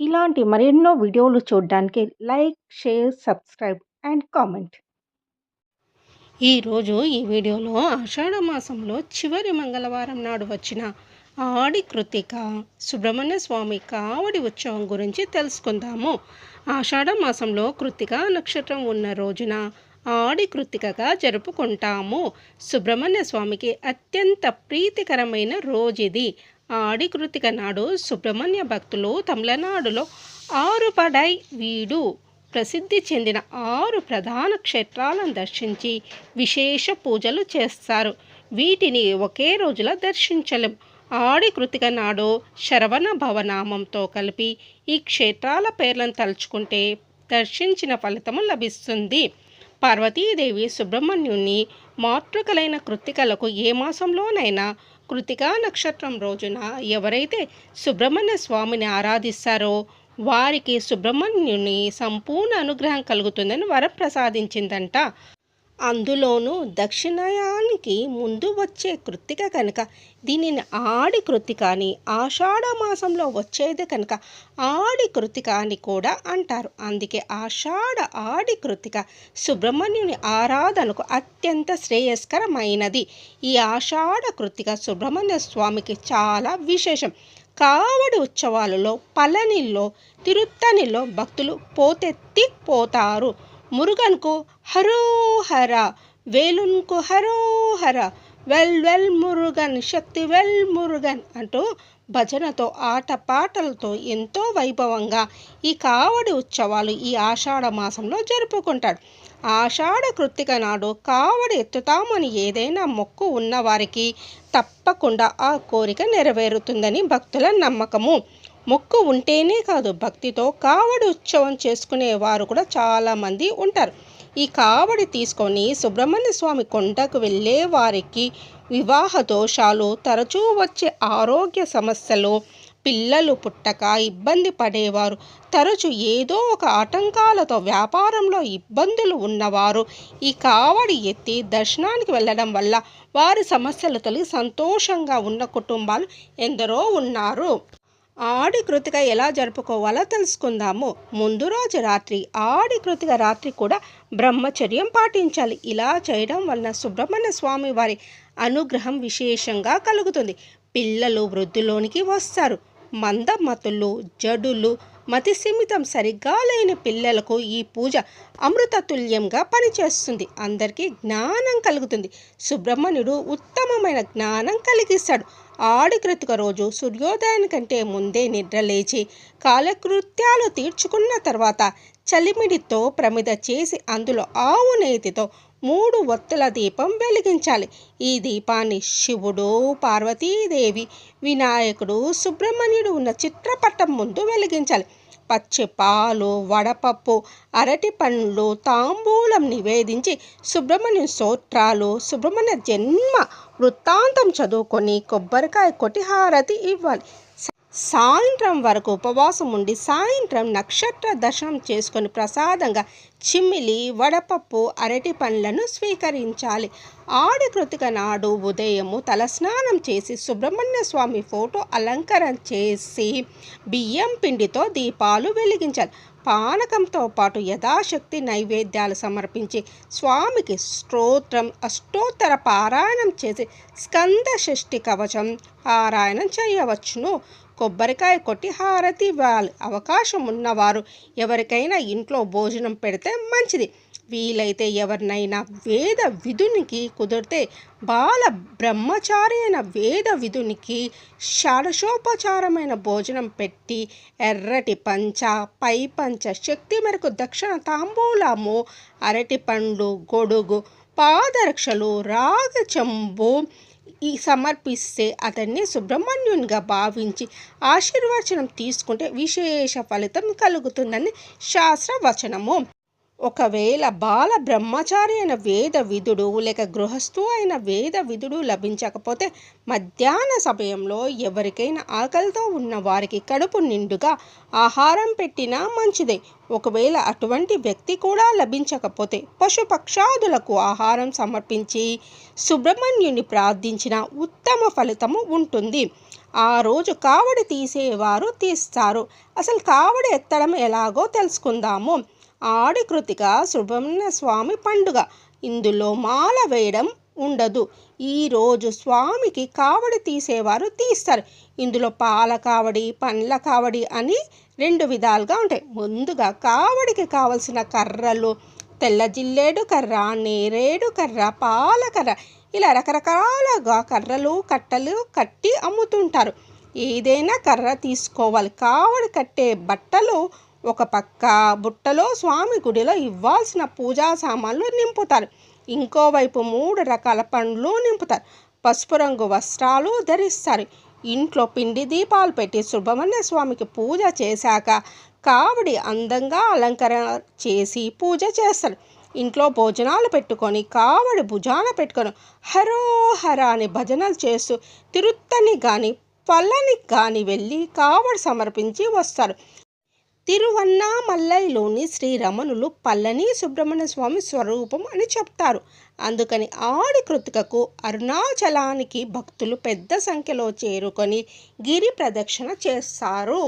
ఇలాంటి మరెన్నో వీడియోలు చూడడానికి like share subscribe and comment. ఈరోజు ఈ వీడియోలో ఆషాఢ మాసంలో చివరి మంగళవారం నాడు వచ్చిన ఆడి కృతిక సుబ్రహ్మణ్య స్వామి కావడి ఉత్సవం గురించి తెలుసుకుందాము. ఆషాఢ మాసంలో కృతిక నక్షత్రం ఉన్న రోజున ఆడి కృతికగా జరుపుకుంటాము. సుబ్రహ్మణ్య స్వామికి అత్యంత ప్రీతికరమైన రోజు ఇది. ఆడి కృతిక నాడు సుబ్రహ్మణ్య భక్తులు తమిళనాడులో ఆరుపడై వీడు ప్రసిద్ధి చెందిన ఆరు ప్రధాన క్షేత్రాలను దర్శించి విశేష పూజలు చేస్తారు. వీటిని ఒకే రోజులో దర్శించలేం. ఆడి కృతిక నాడు శరవణ భవనామంతో కలిపి ఈ క్షేత్రాల పేర్లను తలుచుకుంటే దర్శించిన ఫలితము లభిస్తుంది. పార్వతీదేవి సుబ్రహ్మణ్యుని మాతృకలైన కృతికలకు ఏ మాసంలోనైనా కృతికా నక్షత్రం రోజున ఎవరైతే సుబ్రహ్మణ్య స్వామిని ఆరాధిస్తారో వారికి సుబ్రహ్మణ్యుని సంపూర్ణ అనుగ్రహం కలుగుతుందని వరం ప్రసాదించిందంట అందులోనూ దక్షిణాయానికి ముందు వచ్చే కృత్తిక కనుక దీనిని ఆడి కృత్తిక అని ఆషాఢ మాసంలో వచ్చేది కనుక ఆడి కృత్తిక అని కూడా అంటారు. అందుకే ఆషాఢ ఆడి కృత్తిక సుబ్రహ్మణ్యుని ఆరాధనకు అత్యంత శ్రేయస్కరమైనది. ఈ ఆషాఢ కృత్తిక సుబ్రహ్మణ్య స్వామికి చాలా విశేషం. కావడి ఉత్సవాలలో పళనిలో తిరుత్తనిలో భక్తులు పోతెత్తి పోతారు. మురుగన్కు హరోహర వేలున్కు హరోహర వెల్ వెల్ మురుగన్ శక్తి వెల్ మురుగన్ అంటూ భజనతో ఆటపాటలతో ఎంతో వైభవంగా ఈ కావడి ఉత్సవాలు ఈ ఆషాఢ మాసంలో జరుపుకుంటాడు ఆషాఢ కృత్తిక నాడు కావడి ఎత్తుతామని ఏదైనా మొక్కు ఉన్నవారికి తప్పకుండా ఆ కోరిక నెరవేరుతుందని భక్తుల నమ్మకము. మొక్కు ఉంటేనే కాదు భక్తితో కావడి ఉత్సవం చేసుకునే వారు కూడా చాలామంది ఉంటారు. ఈ కావడి తీసుకొని సుబ్రహ్మణ్య స్వామి కొండకు వెళ్ళే వారికి వివాహ దోషాలు తరచూ వచ్చే ఆరోగ్య సమస్యలు పిల్లలు పుట్టక ఇబ్బంది పడేవారు తరచు ఏదో ఒక ఆటంకాలతో వ్యాపారంలో ఇబ్బందులు ఉన్నవారు ఈ కావడి ఎత్తి దర్శనానికి వెళ్ళడం వల్ల వారి సమస్యలు తొలగి సంతోషంగా ఉన్న కుటుంబాలు ఎందరో ఉన్నారు. ఆడి కృతిక ఎలా జరుపుకోవాలో తెలుసుకుందాము. ముందు రోజు రాత్రి ఆడి కృతిక రాత్రి కూడా బ్రహ్మచర్యం పాటించాలి. ఇలా చేయడం వలన సుబ్రహ్మణ్య స్వామి వారి అనుగ్రహం విశేషంగా కలుగుతుంది. పిల్లలు వృద్ధులోనికి వస్తారు. మందమతులు జడులు మతి సీమితం సరిగ్గా లేని పిల్లలకు ఈ పూజ అమృతతుల్యంగా పనిచేస్తుంది. అందరికీ జ్ఞానం కలుగుతుంది. సుబ్రహ్మణ్యుడు ఉత్తమమైన జ్ఞానం కలిగిస్తాడు. ఆడికృతిక రోజు సూర్యోదయానికంటే ముందే నిద్రలేచి కాలకృత్యాలు తీర్చుకున్న తర్వాత చలిమిడితో ప్రమిద చేసి అందులో ఆవు నేతితో మూడు ఒత్తుల దీపం వెలిగించాలి. ఈ దీపాన్ని శివుడు పార్వతీదేవి వినాయకుడు సుబ్రహ్మణ్యుడు ఉన్న చిత్రపటం ముందు వెలిగించాలి. పచ్చి పాలు వడపప్పు అరటి పండ్లు తాంబూలం నివేదించి సుబ్రహ్మణ్య స్తోత్రాలు సుబ్రహ్మణ్య జన్మ వృత్తాంతం చదువుకొని కొబ్బరికాయ కొట్టి హారతి ఇవ్వాలి. సాయంత్రం వరకు ఉపవాసం ఉండి సాయంత్రం నక్షత్ర దర్శనం చేసుకొని ప్రసాదంగా చిమ్మిలి వడపప్పు అరటి పండ్లను స్వీకరించాలి. ఆడి కృతిక నాడు ఉదయము తలస్నానం చేసి సుబ్రహ్మణ్య స్వామి ఫోటో అలంకరణ చేసి బియ్యం పిండితో దీపాలు వెలిగించాలి. పానకంతో పాటు యథాశక్తి నైవేద్యాలు సమర్పించి స్వామికి స్తోత్రం అష్టోత్తర పారాయణం చేసి స్కంద షష్ఠి కవచం పారాయణం చేయవచ్చును. కొబ్బరికాయ కొట్టి హారతి ఇవ్వాలి. అవకాశం ఉన్నవారు ఎవరికైనా ఇంట్లో భోజనం పెడితే మంచిది. వీలైతే ఎవరినైనా వేద విధునికి కుదిరితే బాల బ్రహ్మచారి అయిన వేద విధునికి షాడశోపచారమైన భోజనం పెట్టి ఎర్రటి పంచ పై పంచ శక్తి మేరకు దక్షిణ తాంబూలము అరటి పండ్లు గొడుగు పాదరక్షలు రాగ చెంబు ఈ సమర్పిస్తే అతన్ని సుబ్రహ్మణ్యునిగా భావించి ఆశీర్వచనం తీసుకుంటే విశేష ఫలితం కలుగుతుందని శాస్త్రవచనము. ఒకవేళ బాల బ్రహ్మచారి అయిన వేద విధుడు లేక గృహస్థు అయిన వేద విధుడు లభించకపోతే మధ్యాహ్న సమయంలో ఎవరికైనా ఆకలితో ఉన్న వారికి కడుపు నిండుగా ఆహారం పెట్టినా మంచిదే. ఒకవేళ అటువంటి వ్యక్తి కూడా లభించకపోతే పశుపక్షాదులకు ఆహారం సమర్పించి సుబ్రహ్మణ్యుని ప్రార్థించిన ఉత్తమ ఫలితము ఉంటుంది. ఆ రోజు కావడి తీసేవారు తీస్తారు. అసలు కావడి ఎత్తడం ఎలాగో తెలుసుకుందాము. ఆడి కృతిక సుబ్రహ్మణ్య స్వామి పండుగ. ఇందులో మాల వేయడం ఉండదు. ఈరోజు స్వామికి కావడి తీసేవారు తీస్తారు. ఇందులో పాల కావడి పండ్ల కావడి అని రెండు విధాలుగా ఉంటాయి. ముందుగా కావడికి కావలసిన కర్రలు తెల్ల జిల్లేడు కర్ర నేరేడు కర్ర పాల కర్ర ఇలా రకరకాలుగా కర్రలు కట్టలు కట్టి అమ్ముతుంటారు. ఏదైనా కర్ర తీసుకోవాలి. కావడి కట్టే బట్టలు ఒక పక్క బుట్టలో స్వామి గుడిలో ఇవ్వాల్సిన పూజా సామాన్లు నింపుతారు. ఇంకోవైపు మూడు రకాల పండ్లు నింపుతారు. పసుపు రంగు వస్త్రాలు ధరిస్తారు. ఇంట్లో పిండి దీపాలు పెట్టి సుబ్రహ్మణ్య స్వామికి పూజ చేశాక కావడి అందంగా అలంకరణ చేసి పూజ చేస్తారు. ఇంట్లో భోజనాలు పెట్టుకొని కావడి భుజాన పెట్టుకొని హరో హర అని భజనలు చేస్తూ తిరుత్తని కానీ పళ్ళని కానీ వెళ్ళి కావడి సమర్పించి వస్తారు. తిరువన్నామల్లైలోని శ్రీరమణులు పల్లని సుబ్రహ్మణ్య స్వామి స్వరూపం అని చెప్తారు. అందుకని ఆడి కృతికకు అరుణాచలానికి భక్తులు పెద్ద సంఖ్యలో చేరుకొని గిరి ప్రదక్షిణ చేస్తారు.